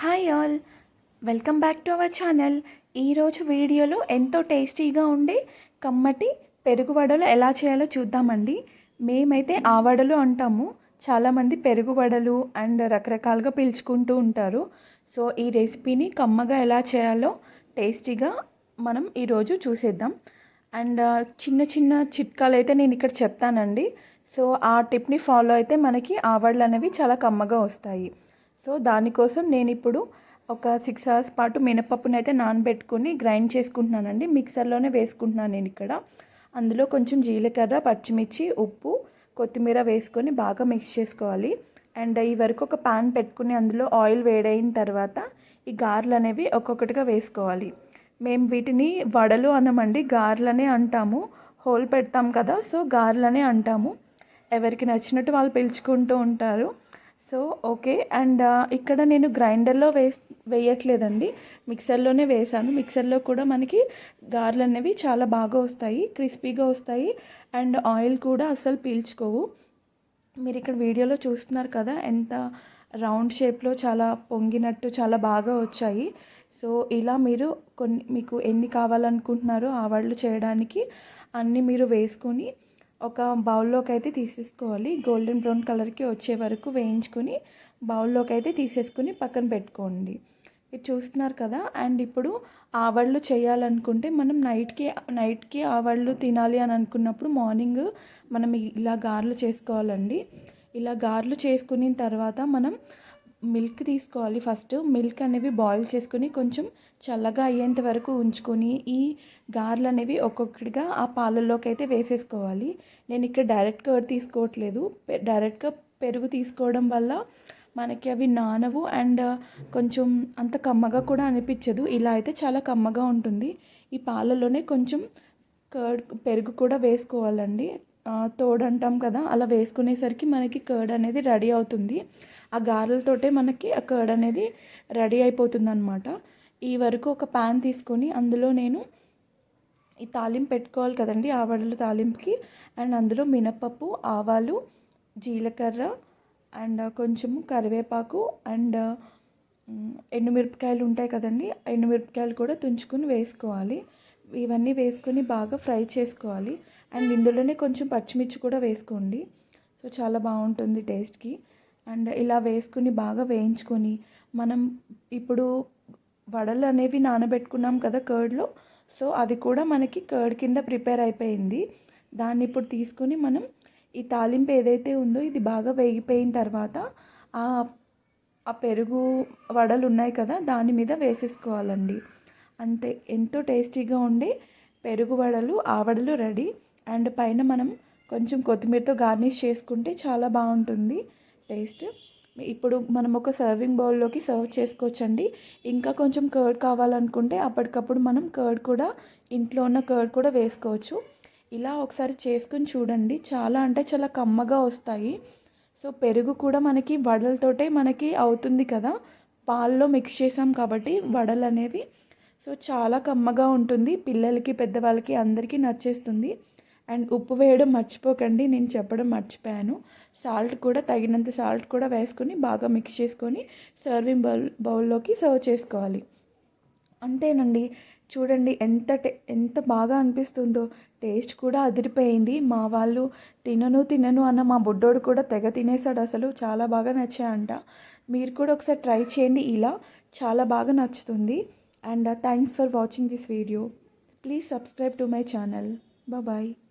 Hi all welcome back to our channel ఈరోజు వీడియోలో ఎంతో టేస్టీగా ఉండే కమ్మటి పెరుగు వడలు ఎలా చేయాలో చూద్దామండి. మేమైతే ఆవడలు అంటాము. చాలామంది పెరుగు వడలు అండ్ రకరకాలుగా పిలుచుకుంటూ ఉంటారు. సో ఈ రెసిపీని కమ్మగా ఎలా చేయాలో టేస్టీగా మనం ఈరోజు చూసేద్దాం. అండ్ చిన్న చిన్న చిట్కాలు అయితే నేను ఇక్కడ చెప్తానండి. సో ఆ టిప్ని ఫాలో అయితే మనకి ఆవడలు అనేవి చాలా కమ్మగా వస్తాయి. సో దానికోసం నేను ఇప్పుడు ఒక సిక్స్ అవర్స్ పాటు మినపప్పుని అయితే నానబెట్టుకొని గ్రైండ్ చేసుకుంటున్నానండి. మిక్సర్లోనే వేసుకుంటున్నాను నేను ఇక్కడ. అందులో కొంచెం జీలకర్ర పచ్చిమిర్చి ఉప్పు కొత్తిమీర వేసుకొని బాగా మిక్స్ చేసుకోవాలి. అండ్ ఈ వరకు ఒక పాన్ పెట్టుకుని అందులో ఆయిల్ వేడైన తర్వాత ఈ గార్లు అనేవి ఒక్కొక్కటిగా వేసుకోవాలి. మేము వీటిని వడలు అనమండి. గార్లనే అంటాము. హోల్ పెడతాం కదా సో గార్లనే అంటాము. ఎవరికి నచ్చినట్టు వాళ్ళు పిలుచుకుంటూ ఉంటారు. So okay. అండ్ ఇక్కడ నేను గ్రైండర్లో వేస్ వేయట్లేదండి. మిక్సర్లోనే వేసాను. మిక్సర్లో కూడా మనకి గారెలు అనేవి చాలా బాగా వస్తాయి. క్రిస్పీగా వస్తాయి. అండ్ ఆయిల్ కూడా అస్సలు పీల్చుకోవు. మీరు ఇక్కడ వీడియోలో చూస్తున్నారు కదా ఎంత రౌండ్ షేప్లో చాలా పొంగినట్టు చాలా బాగా వచ్చాయి. సో ఇలా మీరు కొన్ని మీకు ఎన్ని కావాలనుకుంటున్నారో ఆ వాళ్ళు చేయడానికి అన్నీ మీరు వేసుకొని ఒక బౌల్లోకి అయితే తీసేసుకోవాలి. గోల్డెన్ బ్రౌన్ కలర్కి వచ్చే వరకు వేయించుకొని బౌల్లోకి అయితే తీసేసుకుని పక్కన పెట్టుకోండి. మీరు చూస్తున్నారు కదా? అండ్ ఇప్పుడు ఆవళ్ళు చేయాలనుకుంటే మనం నైట్కి నైట్కి ఆవళ్ళు తినాలి అని అనుకున్నప్పుడు మార్నింగ్ మనం ఇలా గారెలు చేసుకోవాలండి. ఇలా గారెలు చేసుకున్న తర్వాత మనం మిల్క్ తీసుకోవాలి ఫస్ట్. మిల్క్ అనేవి బాయిల్ చేసుకొని కొంచెం చల్లగా అయ్యేంత వరకు ఉంచుకొని ఈ గార్లు అనేవి ఒక్కొక్కటిగా ఆ పాలల్లోకి అయితే వేసేసుకోవాలి. నేను ఇక్కడ డైరెక్ట్ కర్డ్ తీసుకోవట్లేదు. డైరెక్ట్గా పెరుగు తీసుకోవడం వల్ల మనకి అవి నానవు అండ్ కొంచెం అంత కమ్మగా కూడా అనిపించదు. ఇలా అయితే చాలా కమ్మగా ఉంటుంది. ఈ పాలలోనే కొంచెం కర్డ్ పెరుగు కూడా వేసుకోవాలండి. తోడు అంటాం కదా అలా వేసుకునేసరికి మనకి కర్డ్ అనేది రెడీ అవుతుంది. ఆ గారెలతోటే మనకి ఆ కర్డ్ అనేది రెడీ అయిపోతుంది అనమాట ఈ వరకు ఒక ప్యాన్ తీసుకొని అందులో నేను ఈ తాలింపు పెట్టుకోవాలి కదండి ఆవడలు తాలింపుకి. అండ్ అందులో మినపప్పు ఆవాలు జీలకర్ర అండ్ కొంచెం కరివేపాకు అండ్ ఎండుమిరపకాయలు ఉంటాయి కదండి ఎండుమిరపకాయలు కూడా తుంచుకొని వేసుకోవాలి. ఇవన్నీ వేసుకొని బాగా ఫ్రై చేసుకోవాలి. అండ్ ఇందులోనే కొంచెం పచ్చిమిర్చి కూడా వేసుకోండి. సో చాలా బాగుంటుంది టేస్ట్కి. అండ్ ఇలా వేసుకుని బాగా వేయించుకొని మనం ఇప్పుడు వడలు అనేవి నానబెట్టుకున్నాం కదా కర్డ్లో సో అది కూడా మనకి కర్డ్ కింద ప్రిపేర్ అయిపోయింది. దాన్ని ఇప్పుడు తీసుకొని మనం ఈ తాలింపు ఏదైతే ఉందో ఇది బాగా వేగిపోయిన తర్వాత ఆ పెరుగు వడలు ఉన్నాయి కదా దాని మీద వేసేసుకోవాలండి. అంతే ఎంతో టేస్టీగా ఉండే పెరుగు వడలు ఆవడలు రెడీ. అండ్ పైన మనం కొంచెం కొత్తిమీరతో గార్నిష్ చేసుకుంటే చాలా బాగుంటుంది టేస్ట్. ఇప్పుడు మనం ఒక సర్వింగ్ బౌల్లోకి సర్వ్ చేసుకోవచ్చండి. ఇంకా కొంచెం కర్డ్ కావాలనుకుంటే అప్పటికప్పుడు మనం కర్డ్ కూడా ఇంట్లో ఉన్న కర్డ్ కూడా వేసుకోవచ్చు. ఇలా ఒకసారి చేసుకుని చూడండి. చాలా అంటే చాలా కమ్మగా వస్తాయి. సో పెరుగు కూడా మనకి వడలతోటే మనకి అవుతుంది కదా. పాల్లో మిక్స్ చేసాం కాబట్టి వడలు అనేవి. సో చాలా కమ్మగా ఉంటుంది. పిల్లలకి పెద్దవాళ్ళకి అందరికీ నచ్చేస్తుంది. అండ్ ఉప్పు వేయడం మర్చిపోకండి నేను చెప్పడం మర్చిపోయాను. సాల్ట్ కూడా తగినంత సాల్ట్ కూడా వేసుకొని బాగా మిక్స్ చేసుకొని సర్వింగ్ బౌల్ బౌల్లోకి సర్వ్ చేసుకోవాలి. అంతేనండి. చూడండి ఎంత ఎంత బాగా అనిపిస్తుందో. టేస్ట్ కూడా అదిరిపోయింది. మా వాళ్ళు తినను తినను అన్న మా బుడ్డోడు కూడా తెగ తినేసాడు అసలు. చాలా బాగా నచ్చాయంట. మీరు కూడా ఒకసారి ట్రై చేయండి. ఇలా చాలా బాగా నచ్చుతుంది. And thanks for watching this video please subscribe to my channel bye